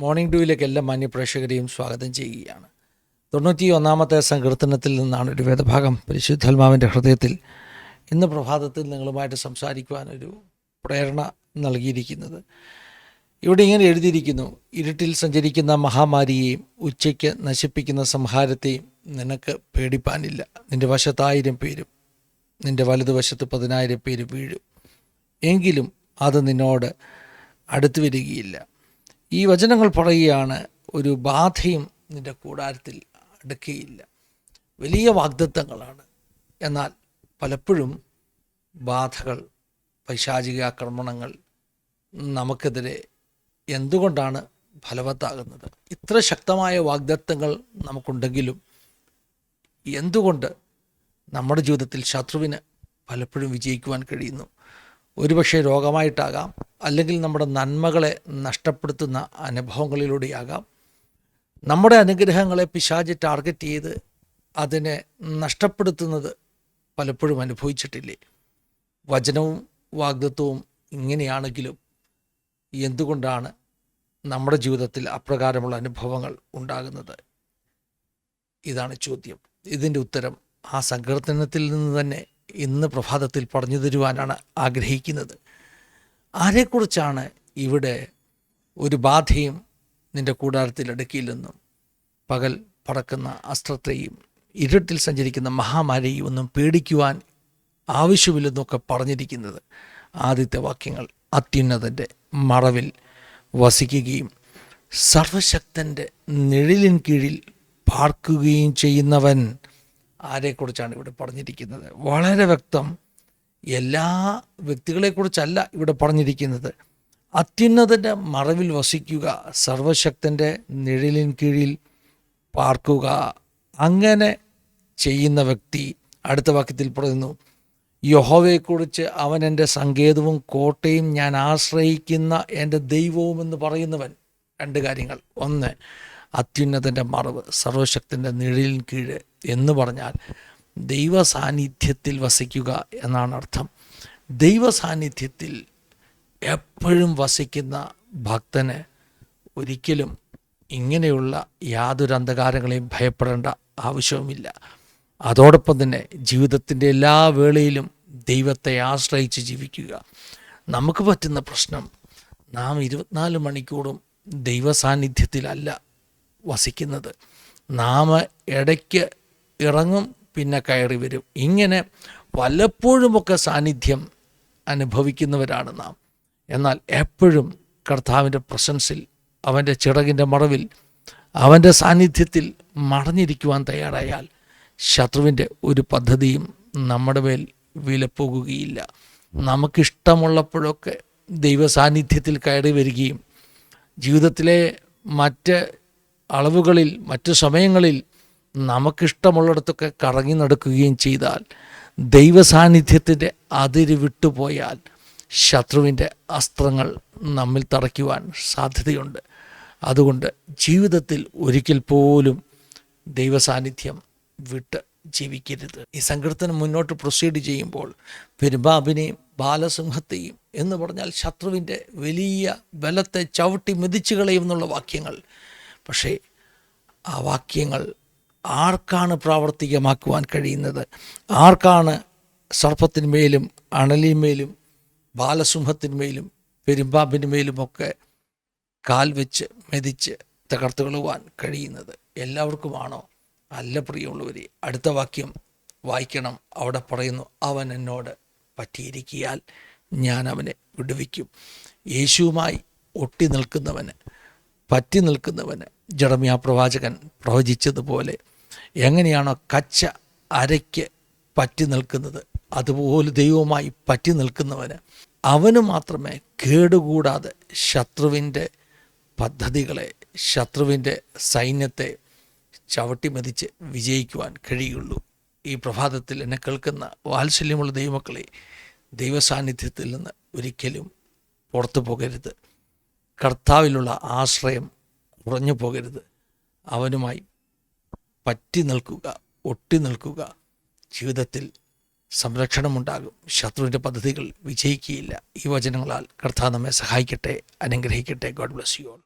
Morning ഡ്യൂയിലേക്ക് എല്ലാ മാന്യപ്രേക്ഷകരെയും സ്വാഗതം ചെയ്യുകയാണ്. തൊണ്ണൂറ്റി ഒന്നാമത്തെ സങ്കീർത്തനത്തിൽ നിന്നാണ് ഒരു വേദഭാഗം പരിശുദ്ധാത്മാവിന്റെ ഹൃദയത്തിൽ ഇന്ന് പ്രഭാതത്തിൽ നിങ്ങളുമായിട്ട് സംസാരിക്കുവാനൊരു പ്രേരണ നൽകിയിരിക്കുന്നത്. ഇവിടെ ഇങ്ങനെ എഴുതിയിരിക്കുന്നു ഇരുട്ടിൽ സഞ്ചരിക്കുന്ന മഹാമാരിയെയും ഉച്ചയ്ക്ക് നശിപ്പിക്കുന്ന സംഹാരത്തെയും നിനക്ക് പേടിപ്പാനില്ല. നിന്റെ വശത്തായിരം പേരും നിന്റെ വലതുവശത്ത് പതിനായിരം പേര് വീഴും. എങ്കിലും അത് നിന്നോട് അടുത്തു വരികയില്ല. ഈ വചനങ്ങൾ പറയുകയാണ് ഒരു ബാധയും നിന്റെ കൂടാരത്തിൽ അടുക്കുകയില്ല. വലിയ വാഗ്ദത്തങ്ങളാണ്. എന്നാൽ പലപ്പോഴും ബാധകൾ പൈശാചിക ആക്രമണങ്ങൾ നമുക്കെതിരെ എന്തുകൊണ്ടാണ് ഫലവത്താകുന്നത്? ഇത്ര ശക്തമായ വാഗ്ദത്തങ്ങൾ നമുക്കുണ്ടെങ്കിലും എന്തുകൊണ്ട് നമ്മുടെ ജീവിതത്തിൽ ശത്രുവിന് പലപ്പോഴും വിജയിക്കുവാൻ കഴിയുന്നു? ഒരുപക്ഷെ രോഗമായിട്ടാകാം അല്ലെങ്കിൽ നമ്മുടെ നന്മകളെ നഷ്ടപ്പെടുത്തുന്ന അനുഭവങ്ങളിലൂടെയാകാം. നമ്മുടെ അനുഗ്രഹങ്ങളെ പിശാജ് ടാർഗറ്റ് ചെയ്ത് അതിനെ നഷ്ടപ്പെടുത്തുന്നത് പലപ്പോഴും അനുഭവിച്ചിട്ടില്ലേ? വചനവും വാഗ്ദത്വവും ഇങ്ങനെയാണെങ്കിലും എന്തുകൊണ്ടാണ് നമ്മുടെ ജീവിതത്തിൽ അപ്രകാരമുള്ള അനുഭവങ്ങൾ ഉണ്ടാകുന്നത്? ഇതാണ് ചോദ്യം. ഇതിന്റെ ഉത്തരം ആ സങ്കീർത്തനത്തിൽ നിന്ന് തന്നെ ഇന്ന് പ്രഭാതത്തിൽ പറഞ്ഞു തരുവാനാണ് ആഗ്രഹിക്കുന്നത്. ആരെക്കുറിച്ചാണ് ഇവിടെ ഒരു ബാധയും നിന്റെ കൂടാരത്തിൽ അടുക്കിയില്ലെന്നും പകൽ പറക്കുന്ന അസ്ത്രത്തെയും ഇരുട്ടിൽ സഞ്ചരിക്കുന്ന മഹാമാരിയും ഒന്നും പേടിക്കുവാൻ ആവശ്യമില്ലെന്നൊക്കെ പറഞ്ഞിരിക്കുന്നത് ആദ്യത്തെ വാക്യങ്ങൾ അത്യുന്നതന്റെ മറവിൽ വസിക്കുകയും സർവശക്തന്റെ നിഴലിൻ കീഴിൽ പാർക്കുകയും ചെയ്യുന്നവൻ. ആരെക്കുറിച്ചാണ് ഇവിടെ പറഞ്ഞിരിക്കുന്നത്? വളരെ വ്യക്തം എല്ലാ വ്യക്തികളെക്കുറിച്ചല്ല ഇവിടെ പറഞ്ഞിരിക്കുന്നത്. അത്യുന്നതന്റെ മറവിൽ വസിക്കുക സർവശക്തന്റെ നിഴലിൻ കീഴിൽ പാർക്കുക അങ്ങനെ ചെയ്യുന്ന വ്യക്തി അടുത്ത വാക്യത്തിൽ പറയുന്നു യഹോവയെക്കുറിച്ച് അവൻ എന്റെ സങ്കേതവും കോട്ടയും ഞാൻ ആശ്രയിക്കുന്ന എന്റെ ദൈവവും എന്ന് പറയുന്നവൻ. രണ്ട് കാര്യങ്ങൾ. ഒന്ന് അത്യുന്നതന്റെ മറവ് സർവശക്തന്റെ നിഴലിൻ കീഴ് എന്ന് പറഞ്ഞാൽ ദൈവ സാന്നിധ്യത്തിൽ വസിക്കുക എന്നാണ് അർത്ഥം. ദൈവ സാന്നിധ്യത്തിൽ എപ്പോഴും വസിക്കുന്ന ഭക്തന് ഒരിക്കലും ഇങ്ങനെയുള്ള യാതൊരു അന്ധകാരങ്ങളെയും ഭയപ്പെടേണ്ട ആവശ്യവുമില്ല. അതോടൊപ്പം തന്നെ ജീവിതത്തിന്റെ എല്ലാ വേളയിലും ദൈവത്തെ ആശ്രയിച്ച് ജീവിക്കുക. നമുക്ക് പറ്റുന്ന പ്രശ്നം നാം ഇരുപത്തിനാല് മണിക്കൂറും ദൈവ സാന്നിധ്യത്തിലല്ല വസിക്കുന്നത്. നാം ഇടയ്ക്ക് ഇറങ്ങും പിന്നെ കയറി വരും. ഇങ്ങനെ വല്ലപ്പോഴുമൊക്കെ സാന്നിധ്യം അനുഭവിക്കുന്നവരാണ് നാം. എന്നാൽ എപ്പോഴും കർത്താവിന്റെ പ്രസൻസിൽ അവന്റെ ചിറകിന്റെ മറവിൽ അവന്റെ സാന്നിധ്യത്തിൽ മറഞ്ഞിരിക്കുവാൻ തയ്യാറായാൽ ശത്രുവിന്റെ ഒരു പദ്ധതിയും നമ്മുടെ മേൽ വിലപ്പോകുകയില്ല. നമുക്കിഷ്ടമുള്ളപ്പോഴൊക്കെ ദൈവ സാന്നിധ്യത്തിൽ കയറി വരികയും ജീവിതത്തിലെ മറ്റ് അളവുകളിൽ മറ്റു സമയങ്ങളിൽ നമുക്കിഷ്ടമുള്ളിടത്തൊക്കെ കറങ്ങി നടക്കുകയും ചെയ്താൽ ദൈവ സാന്നിധ്യത്തിന്റെ അതിര് വിട്ടുപോയാൽ ശത്രുവിന്റെ അസ്ത്രങ്ങൾ നമ്മിൽ തറയ്ക്കുവാൻ സാധ്യതയുണ്ട്. അതുകൊണ്ട് ജീവിതത്തിൽ ഒരിക്കൽ പോലും ദൈവസാന്നിധ്യം വിട്ട് ജീവിക്കരുത്. ഈ സങ്കീർത്തനം മുന്നോട്ട് പ്രൊസീഡ് ചെയ്യുമ്പോൾ പെരുമ്പാമ്പിനെയും ബാലസിംഹത്തെയും എന്ന് പറഞ്ഞാൽ ശത്രുവിന്റെ വലിയ ബലത്തെ ചവിട്ടി മെതിച്ചു കളയും എന്നുള്ള വാക്യങ്ങൾ. പക്ഷേ ആ വാക്യങ്ങൾ ആർക്കാണ് പ്രാവർത്തികമാക്കുവാൻ കഴിയുന്നത്? ആർക്കാണ് സർപ്പത്തിന്മേലും അണലിന്മേലും ബാലസിംഹത്തിന്മേലും പെരുമ്പാമ്പിന്മേലുമൊക്കെ കാൽ വെച്ച് മെതിച്ച് തകർത്തുകളുവാൻ കഴിയുന്നത്? എല്ലാവർക്കുമാണോ? അല്ല പ്രിയമുള്ളവരെ അടുത്ത വാക്യം വായിക്കണം. അവിടെ പറയുന്നു അവൻ എന്നോട് പറ്റിയിരിക്കിയാൽ ഞാൻ അവനെ വിടുവിക്കും. യേശുവുമായി ഒട്ടി നിൽക്കുന്നവന് പറ്റി നിൽക്കുന്നവന് ജഡമിയ പ്രവാചകൻ പ്രവചിച്ചതുപോലെ എങ്ങനെയാണോ കച്ച അരയ്ക്ക് പറ്റി നിൽക്കുന്നത് അതുപോലെ ദൈവവുമായി പറ്റി നിൽക്കുന്നവന് അവന് മാത്രമേ കേടുകൂടാതെ ശത്രുവിന്റെ പദ്ധതികളെ ശത്രുവിന്റെ സൈന്യത്തെ ചവിട്ടി മതിച്ച് വിജയിക്കുവാൻ കഴിയുള്ളൂ. ഈ പ്രഭാതത്തിൽ എന്നെ കേൾക്കുന്ന വാത്സല്യമുള്ള ദൈവമക്കളെ ദൈവസാന്നിധ്യത്തിൽ നിന്ന് ഒരിക്കലും പുറത്തു പോകരുത്. കർത്താവിലുള്ള ആശ്രയം കുറഞ്ഞു പോകരുത്. അവനുമായി പറ്റി നിൽക്കുക ഒട്ടി നിൽക്കുക. ജീവിതത്തിൽ സംരക്ഷണമുണ്ടാകും. ശത്രുവിന്റെ പദ്ധതികൾ വിജയിക്കുകയില്ല. ഈ വചനങ്ങളാൽ കർത്താവ് നമ്മെ സഹായിക്കട്ടെ അനുഗ്രഹിക്കട്ടെ. God bless you all